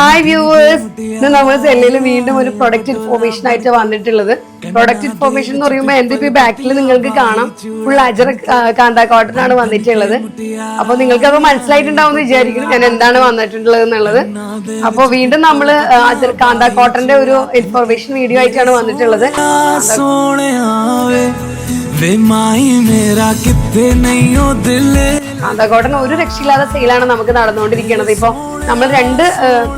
Hi viewers ഇന്ന് നമ്മൾ സെല്ലിൽ വീണ്ടും ഒരു പ്രൊഡക്റ്റ് ഇൻഫോർമേഷൻ ആയിട്ട് വന്നിട്ടുള്ളത്. പ്രൊഡക്റ്റ് ഇൻഫോർമേഷൻ എന്ന് പറയുമ്പോൾ എന്റെ ഇപ്പോൾ ബാക്കിൽ നിങ്ങൾക്ക് കാണാം. ഫുൾ അജർ കാന്ത കോട്ടൺ ആണ് വന്നിട്ടുള്ളത്. അപ്പോൾ നിങ്ങൾക്ക് അത് മനസ്സിലായിട്ടുണ്ടാവും എന്ന് വിചാരിക്കുന്നു. ഞാൻ എന്താണ് വന്നിട്ടുള്ളത് എന്നുള്ളത്. അപ്പോൾ വീണ്ടും നമ്മൾ അജർ കാന്ത കോട്ടന്റെ ഒരു ഇൻഫോർമേഷൻ വീഡിയോ ആയിട്ടാണ് വന്നിട്ടുള്ളത്. वे ഒരു രക്ഷയില്ലാതെ സെയിലാണ് നമുക്ക് നടന്നുകൊണ്ടിരിക്കുന്നത്. ഇപ്പൊ നമ്മൾ രണ്ട്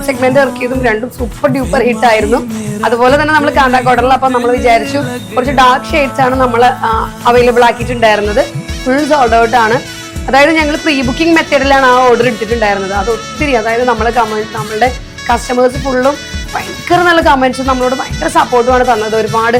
സെഗ്മെന്റ് വർക്ക് ചെയ്തും രണ്ടും സൂപ്പർ ഡ്യൂപ്പർ ഹിറ്റ് ആയിരുന്നു. അതുപോലെ തന്നെ നമ്മൾ കാന്താകോട്ടനിൽ അപ്പൊ നമ്മൾ വിചാരിച്ചു കുറച്ച് ഡാർക്ക് ഷെയ്ഡ്സ് ആണ് നമ്മൾ അവൈലബിൾ ആക്കിയിട്ടുണ്ടായിരുന്നത്. ഫുൾ സോൾഡ് ഔട്ട് ആണ്. അതായത് ഞങ്ങൾ പ്രീ ബുക്കിംഗ് മെത്തേഡിലാണ് ആ ഓർഡർ എടുത്തിട്ടുണ്ടായിരുന്നത് അത് ഒത്തിരി അതായത് നമ്മൾ കമന്റ് നമ്മളുടെ കസ്റ്റമേഴ്സ് ഫുള്ളും ഭയങ്കര നല്ല കമൻസും നമ്മളോട് ഭയങ്കര സപ്പോർട്ടുമാണ് തന്നത്. ഒരുപാട്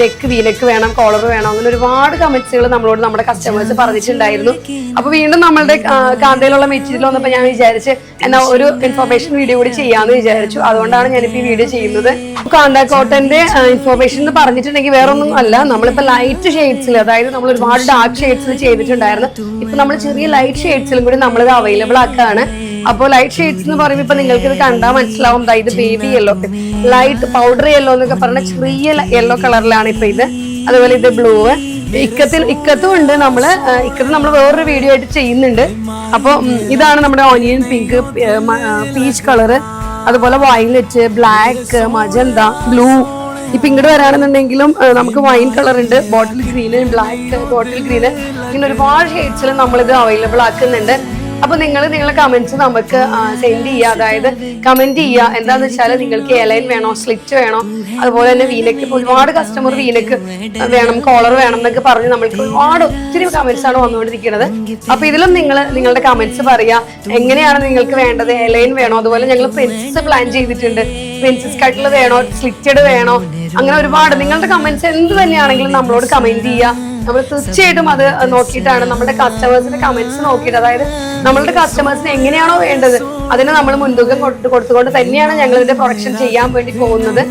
നെക്ക് വി നെക്ക് വേണം കോളർ വേണം അങ്ങനെ ഒരുപാട് കമന്റ്സുകൾ നമ്മളോട് നമ്മുടെ കസ്റ്റമേഴ്സ് പറഞ്ഞിട്ടുണ്ടായിരുന്നു. അപ്പൊ വീണ്ടും നമ്മളുടെ കാന്തയിലുള്ള മെറ്റീരിയൽ വന്നപ്പോൾ ഞാൻ വിചാരിച്ച് എന്നാ ഒരു ഇൻഫർമേഷൻ വീഡിയോ കൂടി ചെയ്യാന്ന് വിചാരിച്ചു. അതുകൊണ്ടാണ് ഞാനിപ്പോ ഈ വീഡിയോ ചെയ്യുന്നത്. കാന്ത കോട്ടന്റെ ഇൻഫർമേഷൻ എന്ന് പറഞ്ഞിട്ടുണ്ടെങ്കിൽ വേറെ ഒന്നും അല്ല. നമ്മളിപ്പോ ലൈറ്റ് ഷെയ്ഡ്സിൽ അതായത് നമ്മൾ ഒരുപാട് ഡാർക്ക് ഷെയ്ഡ്സിൽ ചെയ്തിട്ടുണ്ടായിരുന്നു. ഇപ്പൊ നമ്മൾ ചെറിയ ലൈറ്റ് ഷെയ്ഡ്സിലും കൂടി നമ്മളിത് അവൈലബിൾ ആക്കാണ്. അപ്പോൾ ലൈറ്റ് ഷെയ്ഡ്സ് എന്ന് പറയുമ്പോൾ ഇപ്പൊ നിങ്ങൾക്ക് ഇത് കണ്ടാൽ മനസ്സിലാവും ഇത് baby yellow light powder yellow എന്നൊക്കെ പറഞ്ഞ ചെറിയ യെല്ലോ കളറിലാണ് ഇപ്പൊ ഇത്. അതുപോലെ ഇത് ബ്ലൂ ഇക്കത്തിൽ ഇക്കത്തും ഉണ്ട് നമ്മൾ ഇക്കത്ത് നമ്മൾ വേറൊരു വീഡിയോ ആയിട്ട് ചെയ്യുന്നുണ്ട്. അപ്പോൾ ഇതാണ് നമ്മുടെ ഓനിയൻ പിങ്ക് പീച്ച് കളറ് അതുപോലെ വയലറ്റ് ബ്ലാക്ക് മജന്ത ബ്ലൂ ഇപ്പൊ ഇങ്ങോട്ട് വരാണെന്നുണ്ടെങ്കിലും നമുക്ക് വൈൻ കളർ ഉണ്ട്. Bottle green black bottle green ഇങ്ങനെ ഒരുപാട് ഷെയ്ഡ്സിൽ നമ്മളിത് അവൈലബിൾ ആക്കുന്നുണ്ട്. അപ്പൊ നിങ്ങൾ നിങ്ങളുടെ കമന്റ്സ് നമുക്ക് സെൻഡ് ചെയ്യുക. അതായത് കമന്റ് ചെയ്യുക. എന്താന്ന് വെച്ചാൽ നിങ്ങൾക്ക് എലൈൻ വേണോ സ്ലിറ്റ് വേണോ അതുപോലെ തന്നെ വീനക്ക് ഒരുപാട് കസ്റ്റമർ വീനക്ക് വേണം കോളർ വേണം എന്നൊക്കെ പറഞ്ഞ് നമ്മൾക്ക് ഒരുപാട് ഒത്തിരി കമന്റ്സ് ആണ് വന്നുകൊണ്ടിരിക്കുന്നത്. അപ്പൊ ഇതിലും നിങ്ങൾ നിങ്ങളുടെ കമന്റ്സ് പറയുക. എങ്ങനെയാണ് നിങ്ങൾക്ക് വേണ്ടത്? എലൈൻ വേണോ? അതുപോലെ ഞങ്ങൾ പ്രിൻസസ് പ്ലാൻ ചെയ്തിട്ടുണ്ട്. പ്രിൻസസ് കട്ടിൽ വേണോ? സ്ലിറ്റഡ് വേണോ? അങ്ങനെ ഒരുപാട്. നിങ്ങളുടെ കമന്റ്സ് എന്ത് തന്നെയാണെങ്കിലും നമ്മളോട് കമന്റ് ചെയ്യുക. നമ്മൾ തീർച്ചയായിട്ടും അത് നോക്കിയിട്ടാണ് നമ്മുടെ കസ്റ്റമേഴ്സിന്റെ കമന്റ്സ് നോക്കിയിട്ട് അതായത് നമ്മളുടെ കസ്റ്റമേഴ്സിന് എങ്ങനെയാണോ വേണ്ടത് അതിന് നമ്മൾ മുൻതൂക്കം കൊടുത്തുകൊണ്ട് തന്നെയാണ് ഞങ്ങൾ ഇതിന്റെ പ്രൊഡക്ഷൻ ചെയ്യാൻ വേണ്ടി പോകുന്നത്.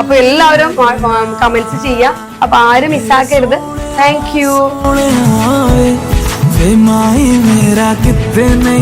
അപ്പൊ എല്ലാവരും കമന്റ്സ് ചെയ്യാം അപ്പൊ ആരും മിസ്സാക്കരുത്. താങ്ക് യു मेरा कितने